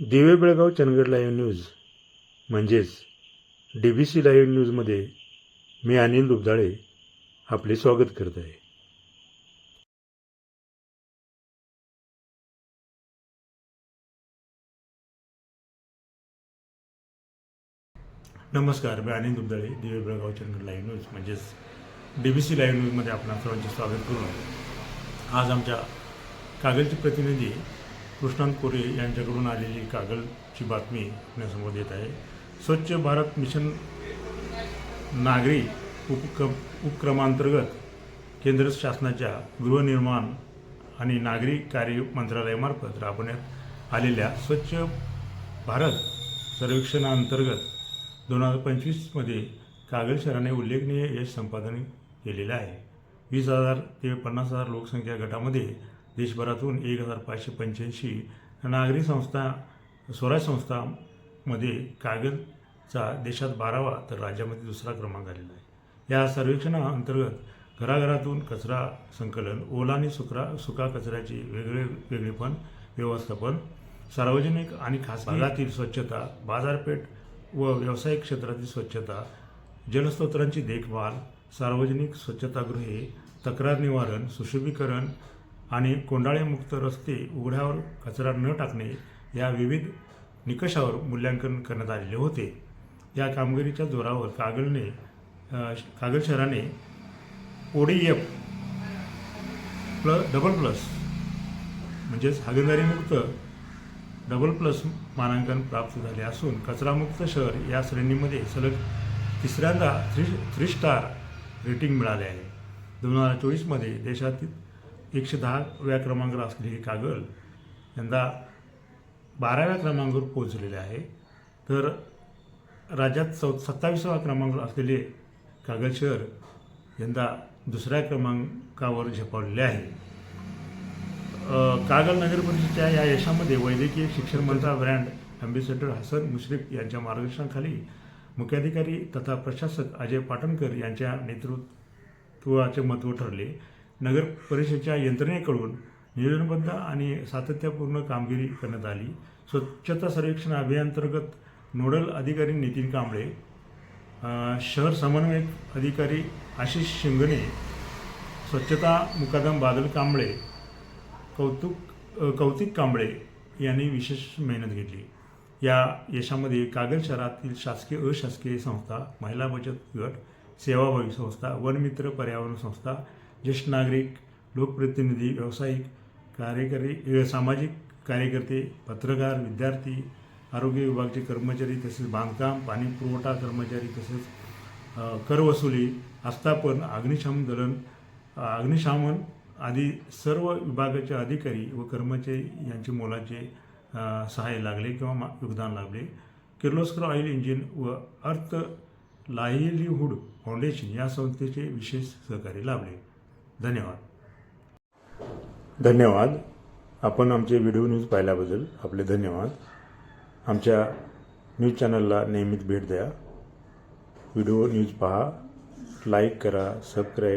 दिवे Belgaum Chandgad live news म्हणजेच D B C live न्यूजमध्ये मी अनिल दुबदाळे आपले स्वागत करत आहे. नमस्कार मी अनिल दुबदाळे दिवे बेळगाव चंदगड लाईव्ह न्यूज म्हणजेच डी बी सी लाईव्ह न्यूजमध्ये आपणा सर्वांचे स्वागत करून आज आमच्या कागलचे प्रतिनिधी कृष्णांत कोरे यांच्याकडून आलेली कागलची बातमी आपल्यासमोर येत आहे. स्वच्छ भारत मिशन नागरी उपक्रम उपक्रमांतर्गत केंद्र शासनाच्या गृहनिर्माण आणि नागरी कार्य मंत्रालयामार्फत राबवण्यात आलेल्या स्वच्छ भारत सर्वेक्षणाअंतर्गत दोन हजार पंचवीसमध्ये कागल शहराने उल्लेखनीय यश संपादन केलेलं आहे. वीस हजार ते पन्नास हजार लोकसंख्या गटामध्ये देशभरातून एक हजार पाचशे पंच्याऐंशी नागरी संस्था स्वराज संस्थामध्ये कागदचा देशात बारावा तर राज्यामध्ये दुसरा क्रमांक आलेला आहे. या सर्वेक्षणाअंतर्गत घराघरातून कचरा संकलन ओला आणि सुकरा सुका कचऱ्याची वेगळे वेगळेपण व्यवस्थापन सार्वजनिक आणि खास भागातील स्वच्छता बाजारपेठ व व्यावसायिक क्षेत्रातील स्वच्छता जलस्रोतांची देखभाल सार्वजनिक स्वच्छतागृहे तक्रार निवारण सुशोभीकरण आणि कोंडाळेमुक्त रस्ते उघड्यावर कचरा न टाकणे या विविध निकषावर मूल्यांकन करण्यात आलेले होते. या कामगिरीच्या जोरावर कागलने कागल शहराने ओडीएफ प्ल डबल प्लस म्हणजेच हागणदारीमुक्त डबल प्लस मानांकन प्राप्त झाले असून कचरामुक्त शहर या श्रेणीमध्ये सलग तिसऱ्यांदा थ्री थ्री स्टार रेटिंग मिळाले आहे. दोन हजार चोवीसमध्ये देशातील एकशे दहाव्या क्रमांकावर असलेले हे कागल यंदा बाराव्या क्रमांकावर पोहोचलेले आहे. तर राज्यात चौ सत्तावीसाव्या क्रमांकावर असलेले कागल शहर यंदा दुसऱ्या क्रमांकावर झेपावलेले आहे. कागल नगर परिषदेच्या या यशामध्ये वैद्यकीय शिक्षण मंत्रा ब्रँड ॲम्बेसेडर हसन मुश्रीफ यांच्या मार्गदर्शनाखाली मुख्याधिकारी तथा प्रशासक अजय पाटणकर यांच्या नेतृत्वाचे महत्त्व ठरले. नगर परिषदेच्या यंत्रणेकडून नियोजनबद्ध आणि सातत्यपूर्ण कामगिरी करण्यात आली. स्वच्छता सर्वेक्षण अभियानांतर्गत नोडल अधिकारी नितीन कांबळे शहर समन्वयक अधिकारी आशिष शिंगणे स्वच्छता मुकादम बादल कांबळे कौतुक कौतिक कांबळे यांनी विशेष मेहनत घेतली. या यशामध्ये कागल शहरातील शासकीय अशासकीय संस्था महिला बचत गट सेवाभावी संस्था वनमित्र पर्यावरण संस्था ज्येष्ठ नागरिक लोकप्रतिनिधी व्यावसायिक कार्यकारी सामाजिक कार्यकर्ते पत्रकार विद्यार्थी आरोग्य विभागाचे कर्मचारी तसेच बांधकाम पाणी पुरवठा कर्मचारी तसेच करवसुली कर वसुली आस्थापन अग्निशमन दलन अग्निशमन आदी सर्व विभागाचे अधिकारी व कर्मचारी यांचे मोलाचे सहाय्य लागले किंवा मा- योगदान लागले. किर्लोस्कर ऑइल इंजिन व अर्थ लाईव्हलीहूड फाउंडेशन या संस्थेचे विशेष सहकार्य लाभले. धन्यवाद. धन्यवाद. आपण आमचे व्हिडिओ न्यूज पाहिल्याबद्दल आपले धन्यवाद. आमच्या न्यूज चॅनलला नियमित भेट द्या. व्हिडिओ न्यूज पहा. लाईक करा सबस्क्राईब